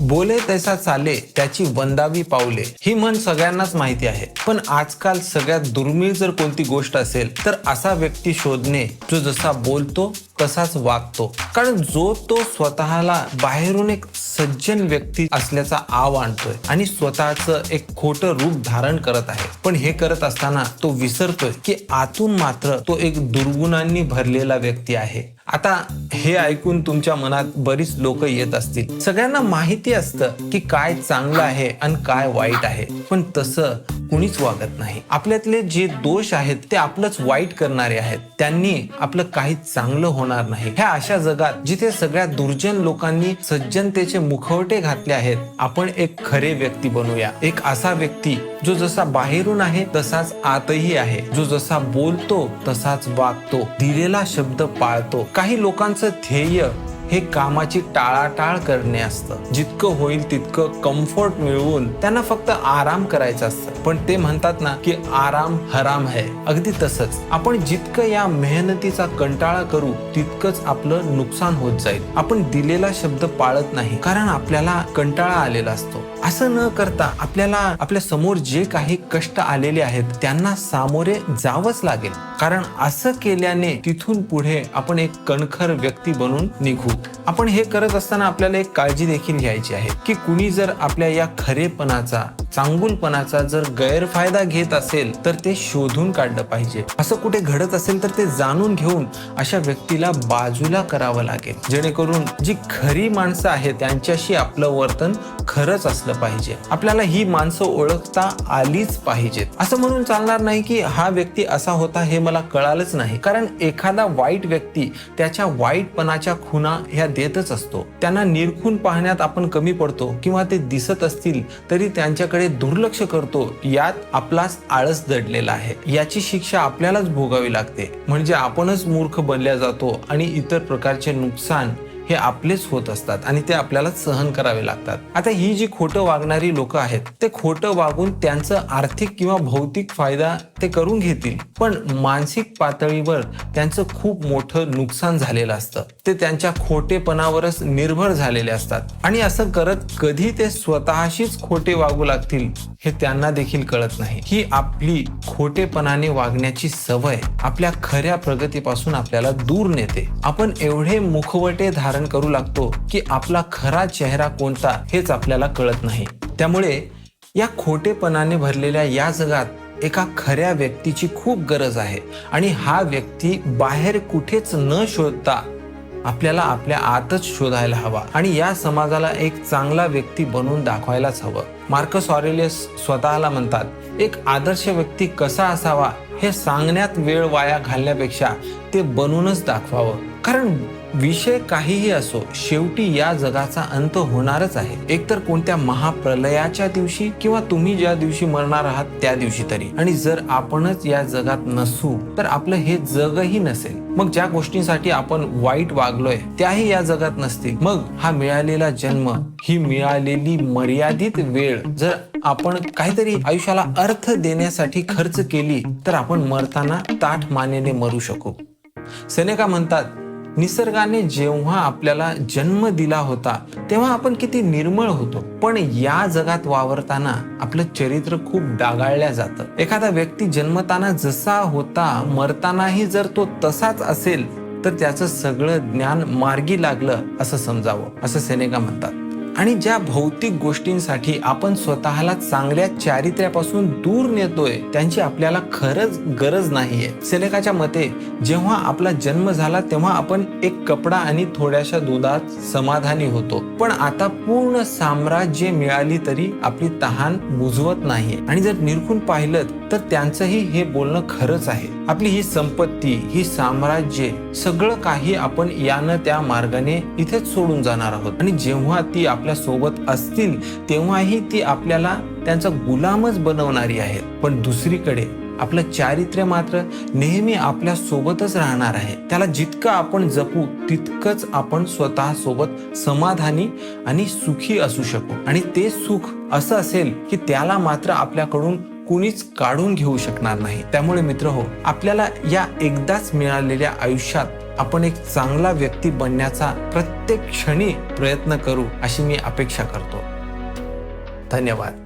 बोले तैसा चाले त्याची वंदावी पावले. ही म्हण सगळ्यांनाच माहिती आहे. पण आजकाल सगळ्यात दुर्मिळ जर कोणती गोष्ट असेल तर असा व्यक्ती शोधणे जो जसा बोलतो तसाच वागतो. कारण जो तो स्वतःला बाहेरून एक सज्जन व्यक्ती असल्याचा आव आणतोय आणि स्वतःच एक खोटं रूप धारण करत आहे. पण हे करत असताना तो विसरतोय की आतून मात्र तो एक दुर्गुणांनी भरलेला व्यक्ती आहे. आता हे ऐकून तुमच्या मनात बरीच लोक येत असतील. सगळ्यांना माहिती असतं की काय चांगलं आहे आणि काय वाईट आहे. पण तसं कुणीच वागत नाही. आपल्यातले जे दोष आहेत ते आपलंच वाईट करणारे आहेत. त्यांनी आपलं काही चांगलं होणार नाही. ह्या अशा जगात जिथे सगळ्या दुर्जन लोकांनी सज्जनतेचे मुखवटे घातले आहेत आपण एक खरे व्यक्ती बनूया. एक असा व्यक्ती जो जसा बाहेरून आहे तसाच आतही आहे. जो जसा बोलतो तसाच वागतो. दिलेला शब्द पाळतो. काही लोकांचं ध्येय हे कामाची टाळाटाळ करणे असतं. जितकं होईल तितकं कम्फर्ट मिळवून त्यांना फक्त आराम करायचा असतं. पण ते म्हणतात ना की आराम हराम है. अगदी तसंच. आपण जितकं या मेहनतीचा कंटाळा करू तितकंच आपलं नुकसान होत जाईल. आपण दिलेला शब्द पाळत नाही कारण आपल्याला कंटाळा आलेला असतो. असं न करता आपल्याला आपल्यासमोर जे काही कष्ट आलेले आहेत त्यांना सामोरे जावंच लागेल. कारण असं केल्याने तिथून पुढे आपण एक कणखर व्यक्ती बनून निघू. आपण हे करत असताना आपल्याला एक काळजी देखील घ्यायची आहे की कुणी जर आपल्या या खरेपणाचा चांगुलपणाचा जर गैरफायदा घेत असेल तर ते शोधून काढलं पाहिजे. असं कुठे घडत असेल तर ते जाणून घेऊन अशा व्यक्तीला बाजूला करावं लागेल. जेणेकरून जी खरी माणसं आहेत त्यांच्याशी आपलं वर्तन खरंच असलं पाहिजे. आपल्याला ही माणसं ओळखता आलीच पाहिजेत. असं म्हणून चालणार नाही की हा व्यक्ती असा होता हे मला कळालंच नाही. कारण एखादा वाईट व्यक्ती त्याच्या वाईटपणाच्या खुना ह्या देतच असतो. त्यांना निरखून पाहण्यात आपण कमी पडतो किंवा ते दिसत असतील तरी त्यांच्याकडे दुर्लक्ष करतो यात आपलाच आळस दडलेला आहे. याची शिक्षा आपल्यालाच भोगावी लागते. म्हणजे आपणच मूर्ख बनल्या जातो आणि इतर प्रकारचे नुकसान हे आपलेच होत असतात आणि ते आपल्याला सहन करावे लागतात. आता ही जी खोटं वागणारी लोक आहेत ते खोटं वागून त्यांचं आर्थिक किंवा भौतिक फायदा ते करून घेतील. पण मानसिक पातळीवर त्यांचं खूप मोठं नुकसान झालेलं असतं. ते त्यांच्या खोटेपणावरच निर्भर झालेले असतात. आणि असं करत कधी ते स्वतःशीच खोटे वागू लागतील हे त्यांना देखील कळत नाही. ही आपली खोटेपणाने वागण्याची सवय आपल्या खऱ्या प्रगतीपासून आपल्याला दूर नेते. आपण एवढे मुखवटे धारण करू लागतो की आपला खरा चेहरा कोणता हेच आपल्याला कळत नाही. त्यामुळे या खोटेपणाने भरलेल्या या जगात एका खऱ्या व्यक्तीची खूप गरज आहे आणि हा व्यक्ती बाहेर कुठेच न शोधता आपल्याला आपल्या आतच शोधायला हवा आणि या समाजाला एक चांगला व्यक्ती बनवून दाखवायलाच हवं. मार्कस ऑरेलियस स्वतःला म्हणतात एक आदर्श व्यक्ती कसा असावा हे सांगण्यात वेळ वाया घालण्यापेक्षा ते बनवूनच दाखवावं. कारण विषय काहीही असो शेवटी या जगाचा अंत होणारच आहे. एकतर कोणत्या महाप्रलयाच्या दिवशी किंवा तुम्ही ज्या दिवशी मरणार आहात त्या दिवशी तरी. आणि जर आपणच या जगात नसू तर आपलं हे जगही नसेल. मग ज्या गोष्टींसाठी आपण वाईट वागलोय त्याही या जगात नसतील. मग हा मिळालेला जन्म ही मिळालेली मर्यादित वेळ जर आपण काहीतरी आयुष्याला अर्थ देण्यासाठी खर्च केली तर आपण मरताना ताठ मानेने मरू शकू. सेनेका म्हणतात निसर्गाने जेव्हा आपल्याला जन्म दिला होता तेव्हा आपण किती निर्मळ होतो. पण या जगात वावरताना आपलं चरित्र खूप डागाळल्या जातं. एखादा व्यक्ती जन्मताना जसा होता मरतानाही जर तो तसाच असेल तर त्याचं सगळं ज्ञान मार्गी लागलं असं समजावं. असं सेनेका म्हणतात. आणि ज्या भौतिक गोष्टींसाठी आपण स्वतःला चांगल्या चारित्र्यापासून दूर नेतोय त्यांची आपल्याला खरंच गरज नाहीये. सेनेकाच्या मते जेव्हा आपला जन्म झाला तेव्हा आपण एक कपडा आणि थोड्याशा दुधात समाधानी होतो. पण आता पूर्ण साम्राज्य मिळाली तरी आपली तहान बुजवत नाहीये. आणि जर निरखून पाहिलं तर त्यांचंही हे बोलणं खरंच आहे. आपली ही संपत्ती ही साम्राज्य सगळं काही आपण यानं त्या मार्गाने इथेच सोडून जाणार आहोत. आणि जेव्हा ती आपल्यासोबत असतील तेव्हाही ती आपल्याला त्यांचा गुलामच बनवणारी आहेत. पण दुसरीकडे आपलं चारित्र्य मात्र नेहमी आपल्या सोबतच राहणार आहे. त्याला जितकं आपण जपू तितकंच आपण स्वतः सोबत समाधानी आणि सुखी असू शकू. आणि ते सुख असं असेल की त्याला मात्र आपल्याकडून कुणीच काढून घेऊ शकणार नाही. त्यामुळे मित्र हो आपल्याला या एकदाच मिळालेल्या आयुष्यात आपण एक चांगला व्यक्ती बनण्याचा प्रत्येक क्षणी प्रयत्न करू अशी मी अपेक्षा करतो. धन्यवाद.